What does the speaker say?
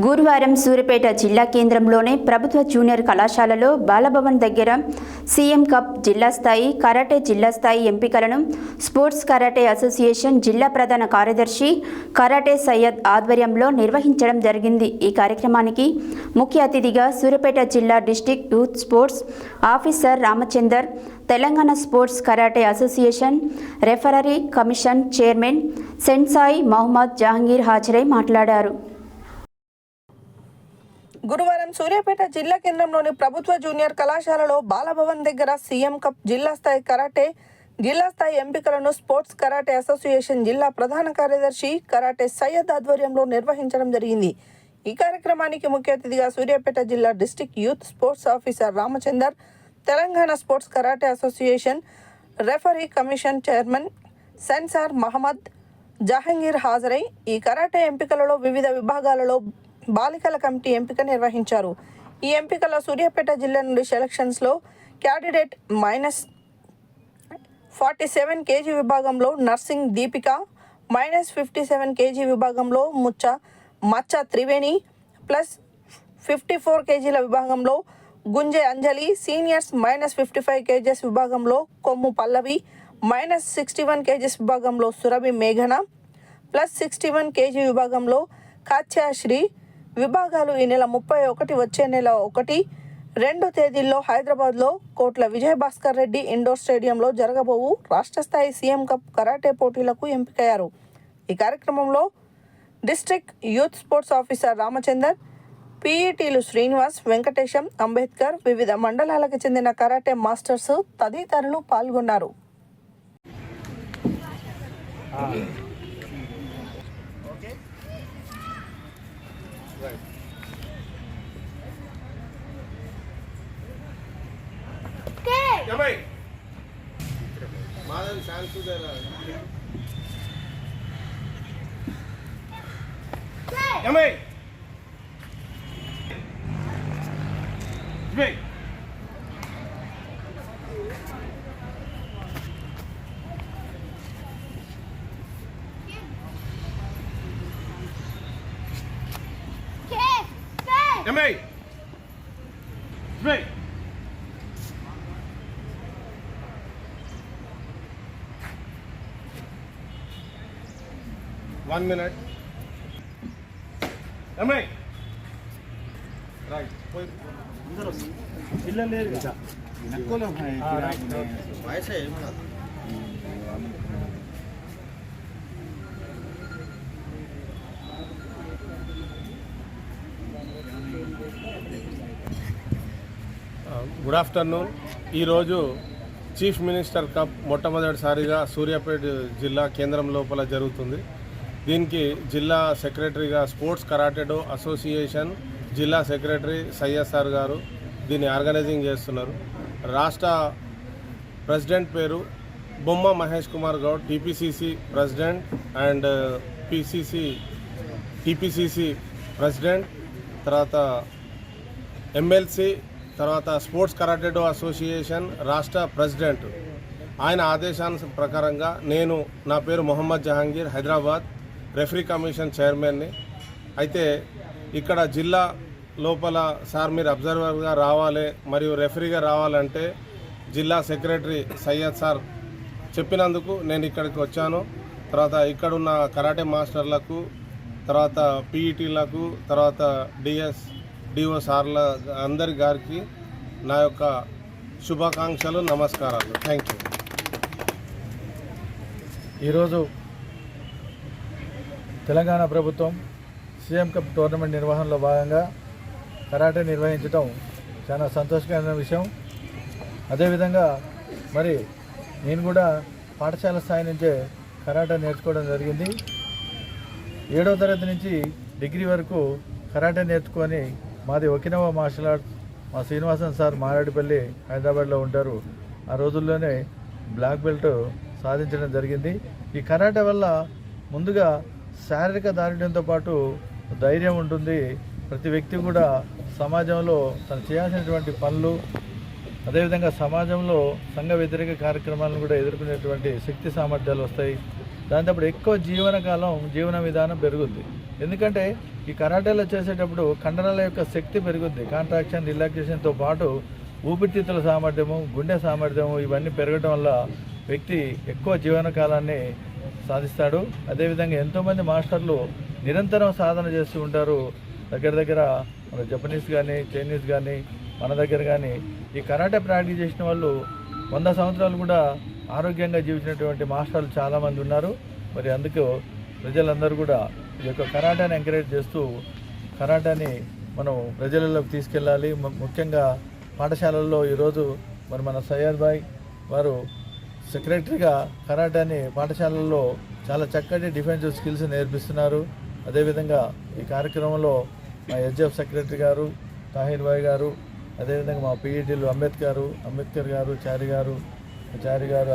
గురువారం సూర్యపేట జిల్లా కేంద్రంలోని ప్రభుత్వ జూనియర్ కళాశాలలో బాలభవన్ దగ్గర సీఎం కప్ జిల్లా స్థాయి కరాటే జిల్లా స్థాయి ఎంపికలను స్పోర్ట్స్ కరాటే అసోసియేషన్ జిల్లా ప్రధాన కార్యదర్శి కరాటే సయ్యద్ ఆధ్వర్యంలో నిర్వహించడం జరిగింది. ఈ కార్యక్రమానికి ముఖ్య అతిథిగా సూర్యపేట జిల్లా district youth sports officer Ramachandar Telangana sports karate association referee commission chairman sensei Mohammed Jahangir హాజరై మాట్లాడారు. గురువారం సూర్యాపేట జిల్లా కేంద్రంలోని ప్రభుత్వ జూనియర్ కళాశాలలో బాలభవన్ దగ్గర సీఎం కప్ జిల్లా స్థాయి కరాటే జిల్లా స్థాయి ఎంపికలను స్పోర్ట్స్ కరాటే అసోసియేషన్ జిల్లా ప్రధాన కార్యదర్శి కరాటే సయ్యద్ ఆధ్వర్యంలో నిర్వహించడం జరిగింది. ఈ కార్యక్రమానికి ముఖ్య అతిథిగా సూర్యాపేట జిల్లా district youth sports officer Ramachandar Telangana sports karate association referee commission chairman sensei Mohammed Jahangir హాజరై ఈ కరాటే ఎంపికలలో వివిధ విభాగాలలో బాలికల కమిటీ ఎంపిక నిర్వహించారు. ఈ ఎంపికలో సూర్యాపేట జిల్లా నుండి సెలక్షన్స్లో candidate minus forty seven kg విభాగంలో Narsing Deepika minus fifty seven kg విభాగంలో ముచ్చ మచ్చ త్రివేణి ప్లస్ ఫిఫ్టీ ఫోర్ కేజీల విభాగంలో Gunje Anjali seniors minus fifty five kgs విభాగంలో Kommu Pallavi minus sixty one kgs విభాగంలో సురభి మేఘన ప్లస్ సిక్స్టీ వన్ కేజీ విభాగంలో కాత్యాశ్రీ విభాగాలు ఈ నెల ముప్పై ఒకటి వచ్చే నెల ఒకటి రెండు తేదీల్లో హైదరాబాద్లో కోట్ల విజయభాస్కర్ రెడ్డి ఇండోర్ స్టేడియంలో జరగబోవు రాష్ట్ర స్థాయి సీఎం కప్ కరాటే పోటీలకు ఎంపికయ్యారు. ఈ కార్యక్రమంలో district youth sports officer Ramachander పీఈటీలు Srinivas Venkatesham Ambedkar వివిధ మండలాలకు చెందిన కరాటే మాస్టర్స్ తదితరులు పాల్గొన్నారు. జమై మాధవ్ శాంతి జమై జమై Come here. Jamai. Right. వయసే ఏం కాదు. గుడ్ ఆఫ్టర్నూన్ ఈరోజు చీఫ్ మినిస్టర్ కప్ మొట్టమొదటిసారిగా సూర్యాపేట జిల్లా కేంద్రం లోపల జరుగుతుంది. దీనికి జిల్లా సెక్రటరీగా స్పోర్ట్స్ కరాటెడో అసోసియేషన్ జిల్లా సెక్రటరీ సైఎస్ఆర్ గారు దీన్ని ఆర్గనైజింగ్ చేస్తున్నారు. రాష్ట్ర ప్రెసిడెంట్ పేరు Bomma Mahesh Kumar Goud TPCC president and uh, PCC TPCC president తర్వాత ఎమ్మెల్సీ తర్వాత స్పోర్ట్స్ కరాటెడో అసోసియేషన్ రాష్ట్ర ప్రెసిడెంట్. ఆయన ఆదేశాను ప్రకారంగా నేను నా పేరు మొహమ్మద్ జహాంగీర్ హైదరాబాద్. రెఫరీ కమిషన్ చైర్మన్ని. అయితే ఇక్కడ జిల్లా లోపల సార్ మీరు అబ్జర్వర్గా రావాలి మరియు రెఫరీగా రావాలంటే జిల్లా సెక్రటరీ సయ్యద్ సార్ చెప్పినందుకు నేను ఇక్కడికి వచ్చాను. తర్వాత ఇక్కడున్న కరాటే మాస్టర్లకు తర్వాత పీఈటీలకు తర్వాత డిఎస్ డిఓ సార్ల అందరి గారికి నా యొక్క శుభాకాంక్షలు నమస్కారాలు. థ్యాంక్ యూ ఈరోజు తెలంగాణ ప్రభుత్వం సీఎం కప్ టోర్నమెంట్ నిర్వహణలో భాగంగా కరాటే నిర్వహించడం చాలా సంతోషకరమైన విషయం. అదేవిధంగా మరి నేను కూడా పాఠశాల స్థాయి నుంచే కరాటే నేర్చుకోవడం జరిగింది. ఏడవ తరగతి నుంచి డిగ్రీ వరకు కరాటే నేర్చుకొని మాది ఒకినవ మార్షల్ ఆర్ట్స్ మా శ్రీనివాసన్ సార్ మారేడుపల్లి హైదరాబాద్లో ఉంటారు. ఆ రోజుల్లోనే బ్లాక్ బెల్ట్ సాధించడం జరిగింది. ఈ కరాటే వల్ల ముందుగా శారీరక దారుణ్యంతో పాటు ధైర్యం ఉంటుంది. ప్రతి వ్యక్తి కూడా సమాజంలో తను చేయాల్సినటువంటి పనులు అదేవిధంగా సమాజంలో సంఘ వ్యతిరేక కార్యక్రమాలను కూడా ఎదుర్కొనేటువంటి శక్తి సామర్థ్యాలు వస్తాయి. దాంతోప్పుడు ఎక్కువ జీవనకాలం జీవన విధానం పెరుగుద్ది. ఎందుకంటే ఈ కరాటేలో చేసేటప్పుడు కండరాల యొక్క శక్తి పెరుగుద్ది. కాంట్రాక్షన్ రిలాక్సేషన్తో పాటు ఊపిరితిత్తుల సామర్థ్యము గుండె సామర్థ్యము ఇవన్నీ పెరగడం వల్ల వ్యక్తి ఎక్కువ జీవనకాలాన్ని సాధిస్తాడు. అదేవిధంగా ఎంతోమంది మాస్టర్లు నిరంతరం సాధన చేస్తూ ఉంటారు. దగ్గర దగ్గర మన జపనీస్ కానీ చైనీస్ కానీ మన దగ్గర కానీ ఈ కరాటే ప్రాక్టీస్ చేసిన వాళ్ళు వంద సంవత్సరాలు కూడా ఆరోగ్యంగా జీవించినటువంటి మాస్టర్లు చాలామంది ఉన్నారు. మరి అందుకు ప్రజలందరూ కూడా ఈ యొక్క కరాటాని ఎంకరేజ్ చేస్తూ కరాటాని మనం ప్రజలలోకి తీసుకెళ్ళాలి. ముఖ్యంగా పాఠశాలల్లో ఈరోజు మరి మన సయ్యద్ భాయ్ వారు సెక్రటరీగా కరాటాని పాఠశాలల్లో చాలా చక్కటి డిఫెన్సివ్ స్కిల్స్ నేర్పిస్తున్నారు. అదేవిధంగా ఈ కార్యక్రమంలో మా హెచ్ఎఫ్ సెక్రటరీ గారు తాహిర్ భాయ్ గారు అదేవిధంగా మా పీఈటీలు అంబేద్కర్ అంబేద్కర్ గారు చారి గారు చారి గారు